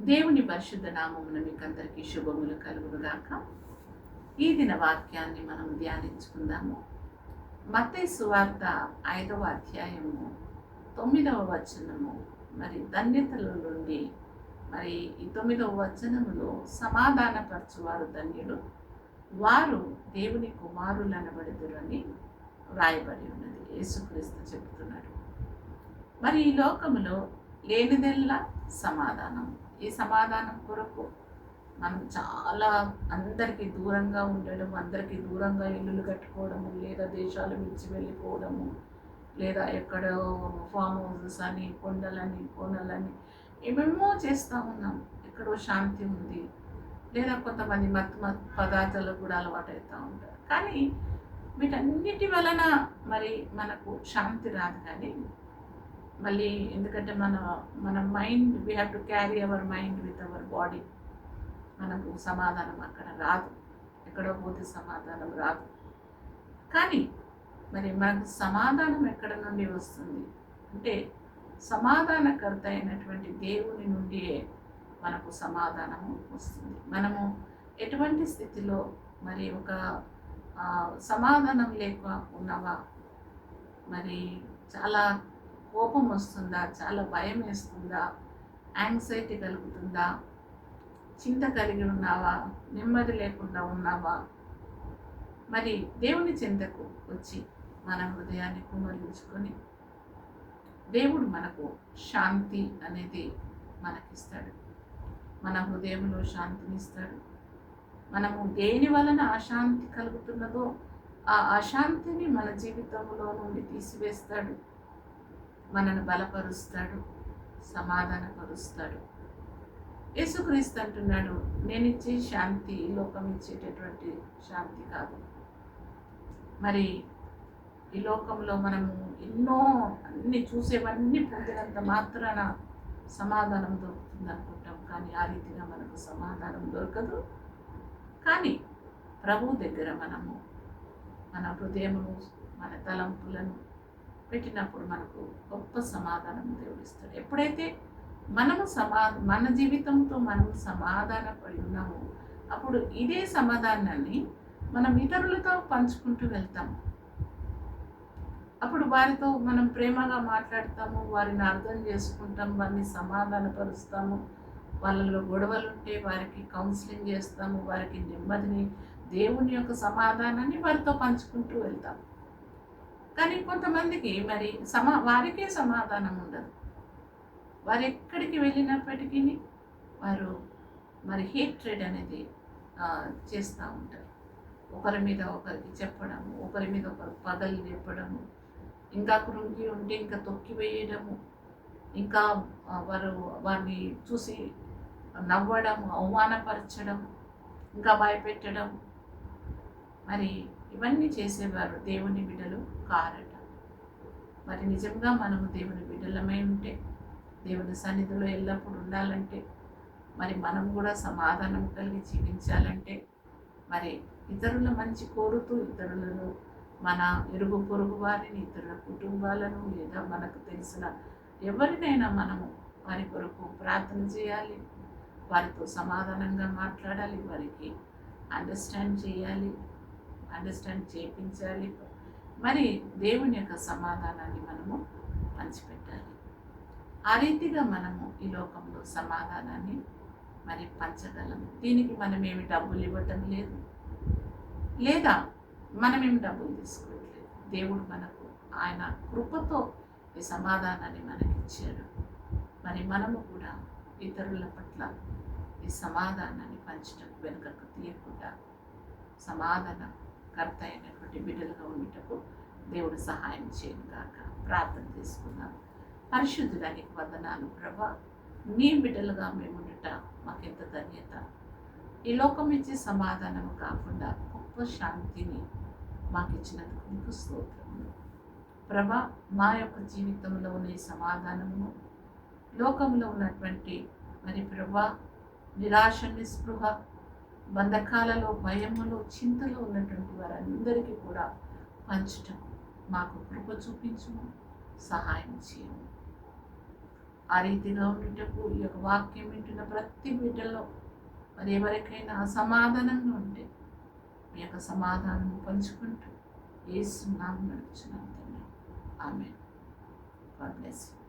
దేవుని పరిశుద్ధ నామమున మీకు అందరికీ శుభములు కలుగునుగాక. ఈ దిన వాక్యాన్ని మనం ధ్యానించుకుందాము. మతే సువార్త ఐదవ అధ్యాయము తొమ్మిదవ వచనము మరి ధన్యతల నుండి మరి ఈ తొమ్మిదవ వచనములో సమాధానపరచువారు ధన్యులు. వారు దేవుని కుమారులు అనబడుదురని వ్రాయబడి ఉన్నది. యేసుక్రీస్తు చెబుతున్నాడు. మరి ఈ లోకములో లేనిదెల్లా సమాధానం. ఈ సమాధానం కొరకు మనం చాలా అందరికీ దూరంగా ఉండడం అందరికీ దూరంగా ఇల్లులు కట్టుకోవడము లేదా దేశాలు విడిచి వెళ్ళిపోవడము లేదా ఎక్కడో ఫామ్ హౌసెస్ అని కొండలని కోనలని ఏమేమో చేస్తూ ఉన్నాం. ఎక్కడో శాంతి ఉంది. లేదా కొంతమంది మత్ మత్ పదార్థాలకు కూడా అలవాటు అవుతూ ఉంటారు. కానీ వీటన్నిటి వలన మరి మనకు శాంతి రాదు కానీ మళ్ళీ ఎందుకంటే మన మన mind we have to carry our mind with our body మనకు సమాధానం అక్కడ రాదు. ఎక్కడో పోతే సమాధానం రాదు. కానీ మరి మనకు సమాధానం ఎక్కడ నుండి వస్తుంది? అంటే సమాధానకర్త అయినటువంటి దేవుని నుండియే మనకు సమాధానము వస్తుంది. మనము ఎటువంటి స్థితిలో మరి ఒక సమాధానం లేక ఉన్నవా? మరి చాలా కోపం వస్తుందా? చాలా భయం వేస్తుందా? యాంగ్జైటీ కలుగుతుందా? చింత కలిగి ఉన్నావా? నెమ్మది లేకుండా ఉన్నావా? మరి దేవుని చింతకు వచ్చి మన హృదయాన్ని కుమరించుకొని దేవుడు మనకు శాంతి అనేది మనకిస్తాడు. మన హృదయంలో శాంతిని ఇస్తాడు మనము దేని వలన అశాంతి కలుగుతున్నదో ఆ అశాంతిని మన జీవితంలో నుండి తీసివేస్తాడు. మనను బలపరుస్తాడు సమాధానపరుస్తాడు. యేసుక్రీస్తు అంటున్నాడు నేను ఇచ్చే శాంతి లోకం ఇచ్చేటటువంటి శాంతి కాదు. మరి ఈ లోకంలో మనము ఎన్నో అన్ని చూసేవన్నీ పొందినంత మాత్రాన సమాధానం దొరుకుతుంది అనుకుంటాం కానీ ఆ రీతిగా మనకు సమాధానం దొరకదు. కానీ ప్రభు దగ్గర మనము మన హృదయమును మన తలంపులను పెట్టినప్పుడు మనకు గొప్ప సమాధానం దేవుడిస్తాడు. ఎప్పుడైతే మనము సమా మన జీవితంతో మనము సమాధానపడి ఉన్నామో అప్పుడు ఇదే సమాధానాన్ని మనం ఇతరులతో పంచుకుంటూ వెళ్తాము అప్పుడు వారితో మనం ప్రేమగా మాట్లాడతాము వారిని అర్థం చేసుకుంటాం వారిని సమాధానపరుస్తాము వాళ్ళలో గొడవలు ఉంటే వారికి కౌన్సిలింగ్ చేస్తాము వారికి నెమ్మదిని దేవుని యొక్క సమాధానాన్ని వారితో పంచుకుంటూ వెళ్తాం. కానీ కొంతమందికి మరి సమా వారికే సమాధానం ఉండదు. వారు ఎక్కడికి వెళ్ళినప్పటికీ వారు మరి హేట్రెడ్ అనేది చేస్తూ ఉంటారు. ఒకరి మీద ఒకరికి చెప్పడము ఒకరి మీద ఒకరు పగలు చెప్పడము ఇంకా కృంగి ఉంటే ఇంకా తొక్కి వేయడము ఇంకా వారు వారిని చూసి నవ్వడం అవమానపరచడం ఇంకా భయపెట్టడం మరి ఇవన్నీ చేసేవారు దేవుని బిడ్డలు కారట. మరి నిజంగా మనము దేవుని బిడ్డలమై ఉంటే దేవుని సన్నిధిలో ఎల్లప్పుడూ ఉండాలంటే మరి మనం కూడా సమాధానం కలిగి జీవించాలంటే మరి ఇతరుల మంచి కోరుతూ ఇతరులను మన ఇరుగు పొరుగు వారిని ఇతరుల కుటుంబాలను లేదా మనకు తెలిసిన ఎవరినైనా మనము వారి కొరకు ప్రార్థన చేయాలి వారితో సమాధానంగా మాట్లాడాలి వారికి అండర్స్టాండ్ చేయాలి అండర్స్టాండ్ చేయించాలి మరి దేవుని యొక్క సమాధానాన్ని మనము పంచిపెట్టాలి. ఆ రీతిగా మనము ఈ లోకంలో సమాధానాన్ని మరి పంచగలము దీనికి మనం ఏమి డబ్బులు ఇవ్వటం లేదు. లేదా మనమేమి డబ్బులు తీసుకోవట్లేదు. దేవుడు మనకు ఆయన కృపతో ఈ సమాధానాన్ని మనకి ఇచ్చాడు మరి మనము కూడా ఇతరుల పట్ల ఈ సమాధానాన్ని పంచడం వెనుకకు తీయకుండా సమాధానం కర్త అయినటువంటి బిడ్డలుగా ఉండటకు దేవుడు సహాయం చేయను కాక ప్రార్థన చేసుకున్నాను పరిశుద్ధుడానికి వందనాలు ప్రభా. నీ బిడ్డలుగా మేము ఉండట మాకెంత ధన్యత. ఈ లోకం ఇచ్చే సమాధానం కాకుండా గొప్ప శాంతిని మాకు ఇచ్చినందుకు నీకు స్తోత్రము ప్రభ మా యొక్క జీవితంలో ఉన్న ఈ సమాధానము లోకంలో ఉన్నటువంటి మరి ప్రభా నిరాశ నిస్పృహ బంధకాలలో భయములు చింతలో ఉన్నటువంటి వారందరికీ కూడా పంచటం మాకు కృప చూపించము సహాయం చేయము. ఆ రీతిగా ఉండేటప్పుడు ఈ యొక్క వాక్యం వింటున్న ప్రతి బిడ్డలో మరి ఎవరికైనా అసమాధానంగా ఉంటే మీ యొక్క సమాధానం పంచుకుంటూ ఏసునామం నడుచున్నాం ఆమె గాడ్ బ్లెస్ యూ.